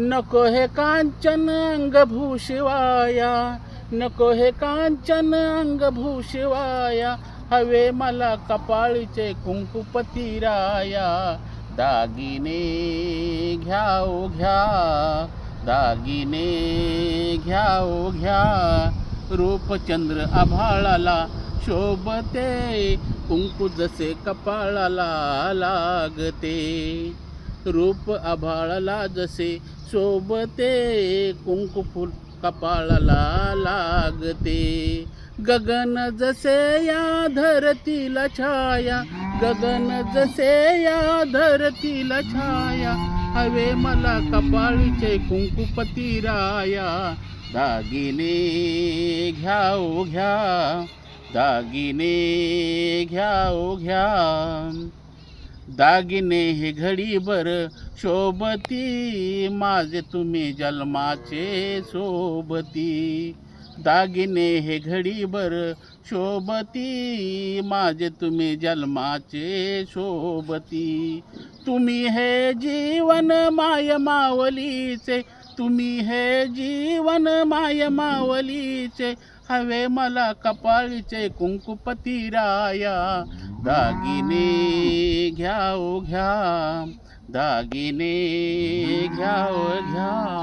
नको हे कांचन अंगभूषिवाया नको हे कांचन अंगभूषिवाया हवे मला कपाळीचे कुंकुपतिराया दागिने घ्याओ घ्या दागिने घ्याओ घ्या. रूपचंद्र आभाळाला शोभते कुंकू जसे कपाळाला लागते. रूप आभाळाला जसे शोभते कुंकू कपाळाला लागते. गगन जसे या धरतीला छाया गगन जसे या धरतीला छाया हवे मला कपाळीचे कुंकुपती राया. दागिने घ्याओ घ्या दागिने घ्याओ घ्या. दागिने हे घडीभर शोभती. माझे तुम्ही जन्माचे सोबती दागिने हे घडीभर शोभती. माझे तुम्ही जन्माचे शोभती. तुम्ही हे जीवन माय मावलीचे. तुम्ही हे जीवन माय मावलीचे. हवे मला कपाळीचे कुंकुपती राया. दागिने घ्याओ घ्या दागिने घ्याओ घ्या.